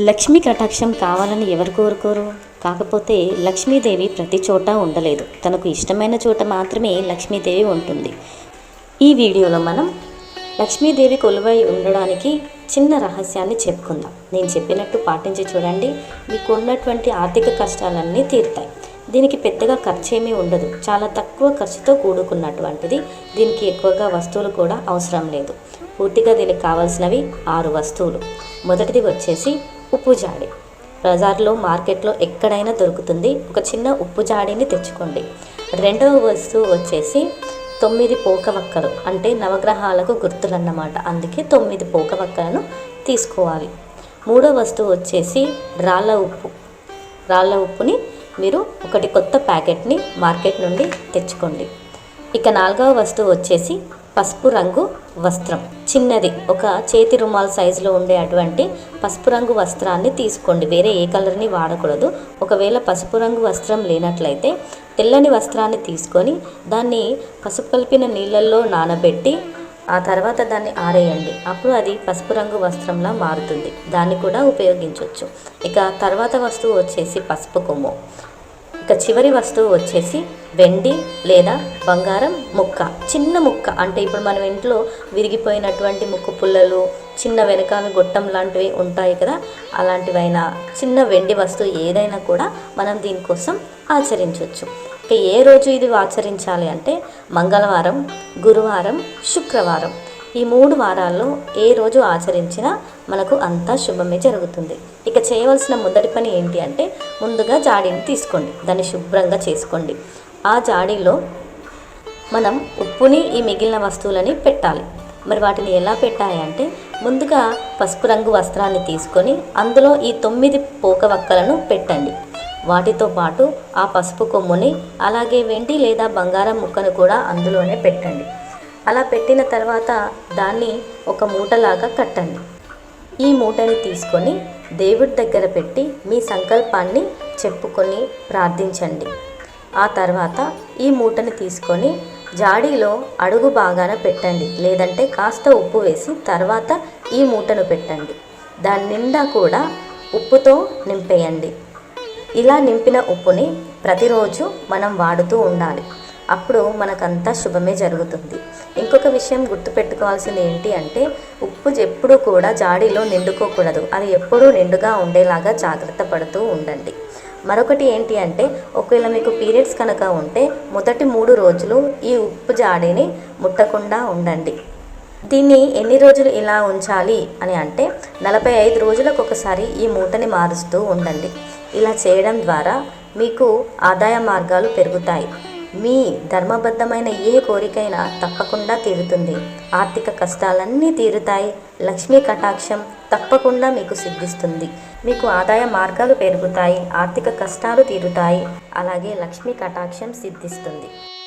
లక్ష్మీ కటాక్షం కావాలని ఎవరు కోరుకోరు? కాకపోతే లక్ష్మీదేవి ప్రతి చోట ఉండలేదు. తనకు ఇష్టమైన చోట మాత్రమే లక్ష్మీదేవి ఉంటుంది. ఈ వీడియోలో మనం లక్ష్మీదేవి కొలువై ఉండడానికి చిన్న రహస్యాన్ని చెప్పుకుందాం. నేను చెప్పినట్టు పాటించి చూడండి. మీకు ఉన్నటువంటి ఆర్థిక కష్టాలన్నీ తీరుతాయి. దీనికి పెద్దగా ఖర్చు ఏమీ ఉండదు. చాలా తక్కువ ఖర్చుతో కూడుకున్నటువంటిది. దీనికి ఎక్కువగా వస్తువులు కూడా అవసరం లేదు. పూర్తిగా దీనికి కావాల్సినవి ఆరు వస్తువులు. మొదటిది వచ్చేసి ఉప్పు జాడి. బజార్లో మార్కెట్లో ఎక్కడైనా దొరుకుతుంది. ఒక చిన్న ఉప్పు జాడీని తెచ్చుకోండి. రెండవ వస్తువు వచ్చేసి తొమ్మిది పోకవక్కలు అంటే నవగ్రహాలకు గుర్తులన్నమాట. అందుకే తొమ్మిది పోకవక్కలను తీసుకోవాలి. మూడో వస్తువు వచ్చేసి రాళ్ళ ఉప్పు. రాళ్ళ ఉప్పుని మీరు ఒకటి కొత్త ప్యాకెట్ని మార్కెట్ నుండి తెచ్చుకోండి. ఇక నాలుగవ వస్తువు వచ్చేసి పసుపు రంగు వస్త్రం. చిన్నది. ఒక చేతి రుమాల్ సైజులో ఉండే అటువంటి పసుపు రంగు వస్త్రాన్ని తీసుకోండి. వేరే ఏ కలర్ని వాడకూడదు. ఒకవేళ పసుపు రంగు వస్త్రం లేనట్లయితే తెల్లని వస్త్రాన్ని తీసుకొని దాన్ని పసుపు కలిపిన నీళ్ళల్లో నానబెట్టి ఆ తర్వాత దాన్ని ఆరేయండి. అప్పుడు అది పసుపు రంగు వస్త్రంలా మారుతుంది. దాన్ని కూడా ఉపయోగించవచ్చు ఇక తర్వాత వస్తువు వచ్చేసి పసుపు కొమ్ము. ఇక చివరి వస్తువు వచ్చేసి వెండి లేదా బంగారం ముక్క. చిన్న ముక్క. అంటే ఇప్పుడు మనం ఇంట్లో విరిగిపోయినటువంటి ముక్కు పుల్లలు చిన్న వెనకాల గొట్టం లాంటివి ఉంటాయి కదా అలాంటివైనా చిన్న వెండి వస్తువు ఏదైనా కూడా మనం దీనికోసం ఆచరించవచ్చు ఇక ఏ రోజు ఇది ఆచరించాలి అంటే మంగళవారం గురువారం శుక్రవారం. ఈ మూడు వారాల్లో ఏ రోజు ఆచరించినా మనకు అంతా శుభమే జరుగుతుంది. ఇక చేయవలసిన మొదటి పని ఏంటి అంటే ముందుగా జాడీని తీసుకోండి. దాన్ని శుభ్రంగా చేసుకోండి. ఆ జాడీలో మనం ఉప్పుని ఈ మిగిలిన వస్తువులని పెట్టాలి. మరి వాటిని ఎలా పెట్టాలి అంటే ముందుగా పసుపు రంగు వస్త్రాన్ని తీసుకొని అందులో ఈ తొమ్మిది పోక వక్కలను పెట్టండి. వాటితో పాటు ఆ పసుపు కొమ్ముని అలాగే వెండి లేదా బంగారం ముక్కను కూడా అందులోనే పెట్టండి. అలా పెట్టిన తర్వాత దాన్ని ఒక మూటలాగా కట్టండి. ఈ మూటని తీసుకొని దేవుడి దగ్గర పెట్టి మీ సంకల్పాన్ని చెప్పుకొని ప్రార్థించండి. ఆ తర్వాత ఈ మూటని తీసుకొని జాడీలో అడుగు బాగాన పెట్టండి. లేదంటే కాస్త ఉప్పు వేసి తర్వాత ఈ మూటను పెట్టండి. దాని నిండా కూడా ఉప్పుతో నింపేయండి. ఇలా నింపిన ఉప్పుని ప్రతిరోజు మనం వాడుతూ ఉండాలి. అప్పుడు మనకంతా శుభమే జరుగుతుంది. ఇంకొక విషయం గుర్తుపెట్టుకోవాల్సింది ఏంటి అంటే ఉప్పు ఎప్పుడు కూడా జాడీలో నిండుకోకూడదు. అది ఎప్పుడూ నిండుగా ఉండేలాగా జాగ్రత్త పడుతూ ఉండండి. మరొకటి ఏంటి అంటే ఒకవేళ మీకు పీరియడ్స్ కనుక ఉంటే మొదటి మూడు రోజులు ఈ ఉప్పు జాడీని ముట్టకుండా ఉండండి. దీన్ని ఎన్ని రోజులు ఇలా ఉంచాలి అని అంటే నలభై ఐదు రోజులకు ఒకసారి ఈ మూటని మారుస్తూ ఉండండి. ఇలా చేయడం ద్వారా మీకు ఆదాయ మార్గాలు పెరుగుతాయి. మీ ధర్మబద్ధమైన ఏ కోరికైనా తప్పకుండా తీరుతుంది. ఆర్థిక కష్టాలన్నీ తీరుతాయి. లక్ష్మీ కటాక్షం తప్పకుండా మీకు సిద్ధిస్తుంది. మీకు ఆదాయ మార్గాలు పెరుగుతాయి. ఆర్థిక కష్టాలు తీరుతాయి. అలాగే లక్ష్మీ కటాక్షం సిద్ధిస్తుంది.